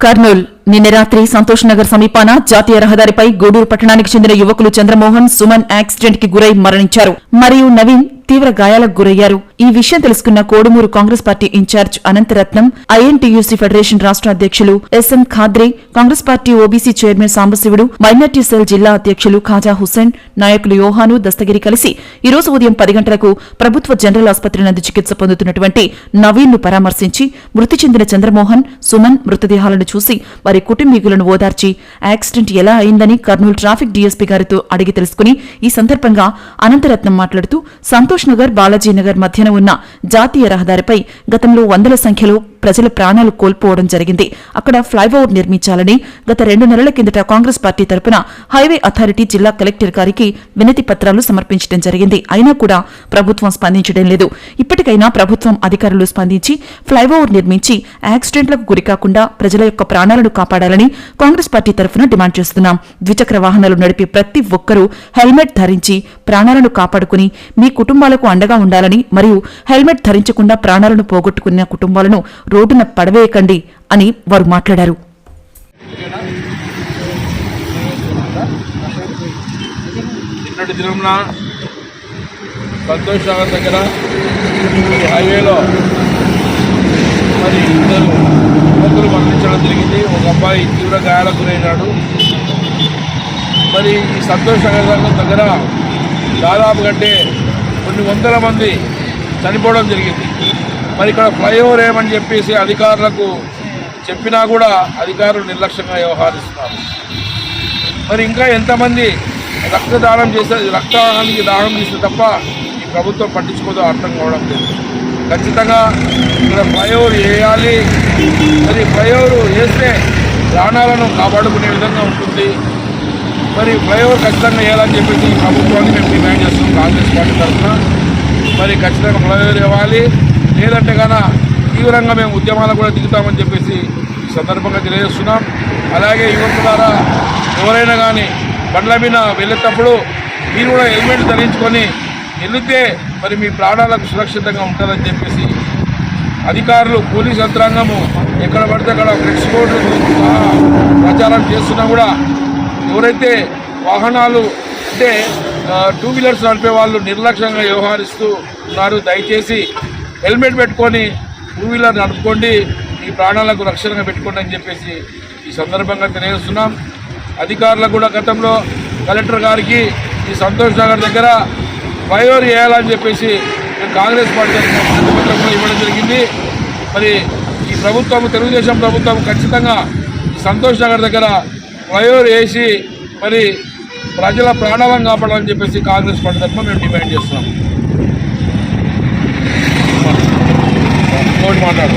కర్నూల్ నిన్న రాత్రి సంతోష్ నగర్ సమీపాన జాతీయ రహదారిపై గూడూరు పట్టణానికి చెందిన యువకులు చంద్రమోహన్ సుమన్ యాక్సిడెంట్కి గురై మరణించారు. మరియు నవీన్ తీవ్ర గాయాలకు గురయ్యారు. ఈ విషయం తెలుసుకున్న Kodumuru Congress party in charge Anantharatnam INTUC federation రాష్ట్ర అధ్యక్షులు SM Khadre Congress party OBC chairman Sambasivudu minority cell జిల్లా అధ్యక్షులు ఖాజా హుస్సేన్ నాయకులు యోహాను దస్తగిరి కలిసి ఈ రోజు ఉదయం పది గంటలకు ప్రభుత్వ జనరల్ ఆసుపత్రి నందు చికిత్స పొందుతున్నటువంటి నవీన్ను పరామర్శించి మృతి చెందిన చంద్రమోహన్ సుమన్ మృతదేహాలను చూసి వారి కుటుంబీకులను ఓదార్చి యాక్సిడెంట్ ఎలా అయిందని కర్నూలు ట్రాఫిక్ డీఎస్పీ గారితో అడిగి తెలుసుకుని ఈ సందర్భంగా అనంతరత్నం మాట్లాడుతూ సంతోష్ నగర్ బాలాజీనగర్ మధ్యన ఉన్న జాతీయ రహదారిపై గతంలో వందల సంఖ్యలో ప్రజల ప్రాణాలు కోల్పోవడం జరిగింది. అక్కడ ఫ్లైఓవర్ నిర్మించాలని గత రెండు నెలల కిందట కాంగ్రెస్ పార్టీ తరపున హైవే అథారిటీ జిల్లా కలెక్టర్ గారికి వినతి పత్రాలు సమర్పించడం జరిగింది. అయినా కూడా ప్రభుత్వం స్పందించడం లేదు. ఇప్పటికైనా ప్రభుత్వం అధికారులు స్పందించి ఫ్లైఓవర్ నిర్మించి యాక్సిడెంట్లకు గురికాకుండా ప్రజల యొక్క ప్రాణాలను కాపాడాలని కాంగ్రెస్ పార్టీ తరఫున డిమాండ్ చేస్తున్నాం. ద్విచక్ర వాహనాలు నడిపే ప్రతి ఒక్కరూ హెల్మెట్ ధరించి ప్రాణాలను కాపాడుకుని మీ కుటుంబాలకు అండగా ఉండాలని మరియు హెల్మెట్ ధరించకుండా ప్రాణాలను పోగొట్టుకున్న కుటుంబాలను రోడ్డున పడవేయకండి అని వారు మాట్లాడారు. నిన్నటి దినంన సంతోష్ నగర్ దగ్గర హైవేలో మరి ఇద్దరు యువకులు మరణించడం జరిగింది. ఒక అబ్బాయి తీవ్ర గాయాలకు గురైనాడు. మరి ఈ సంతోష్ నగర్ దగ్గర దాదాపు కంటే కొన్ని వందల మంది చనిపోవడం జరిగింది. మరి ఇక్కడ ఫ్లైఓవర్ ఏమని చెప్పేసి అధికారులకు చెప్పినా కూడా అధికారులు నిర్లక్ష్యంగా వ్యవహరిస్తున్నారు. మరి ఇంకా ఎంతమంది రక్తదానం చేస్తే రక్తానికి దానం చేస్తే తప్ప ఈ ప్రభుత్వం పట్టించుకోదో అర్థం కావడం లేదు. ఖచ్చితంగా ఇక్కడ ఫ్లైఓవర్ వేయాలి. మరి ఫ్లైఓవర్ వేస్తే ప్రాణాలను కాపాడుకునే విధంగా ఉంటుంది. మరి ఫ్లైఓవర్ ఖచ్చితంగా వేయాలని చెప్పేసి ఈ ప్రభుత్వాన్ని మేము డిమాండ్ చేస్తున్నాం. కాంగ్రెస్ పార్టీ తరఫున. మరి ఖచ్చితంగా ఫ్లైఓవర్ ఇవ్వాలి లేదంటే కన తీవ్రంగా మేము ఉద్యమాలు కూడా దిగుతామని చెప్పేసి ఈ సందర్భంగా తెలియజేస్తున్నాం. అలాగే యువత ద్వారా ఎవరైనా కానీ బండ్ల మీద వెళ్ళేటప్పుడు మీరు కూడా హెల్మెట్ ధరించుకొని వెళితే మరి మీ ప్రాణాలకు సురక్షితంగా ఉంటుందని చెప్పేసి అధికారులు పోలీస్ యంత్రాంగము ఎక్కడ పడితే అక్కడ ఫ్లెక్స్ బోర్డులు ప్రచారం చేస్తున్నా కూడా ఎవరైతే వాహనాలు అంటే టూ వీలర్స్ నడిపే వాళ్ళు నిర్లక్ష్యంగా వ్యవహరిస్తూ ఉన్నారు. దయచేసి హెల్మెట్ పెట్టుకొని టూ వీలర్ నడుపుకోండి. మీ ప్రాణాలకు రక్షణగా పెట్టుకోండి అని చెప్పేసి ఈ సందర్భంగా తెలియజేస్తున్నాం. అధికారులకు కూడా గతంలో కలెక్టర్ గారికి ఈ సంతోష్ నగర్ దగ్గర ఫ్లైఓవర్ వేయాలని చెప్పేసి కాంగ్రెస్ పార్టీ తరఫున ఇవ్వడం జరిగింది. మరి ఈ ప్రభుత్వం తెలుగుదేశం ప్రభుత్వం ఖచ్చితంగా సంతోష్ నగర్ దగ్గర ఫ్లైఓవర్ వేసి మరి ప్రజల ప్రాణాలను కాపాడాలని చెప్పేసి కాంగ్రెస్ పార్టీ తరఫున మేము డిమాండ్ చేస్తున్నాం. ఇంకోటి మాట్లాడు.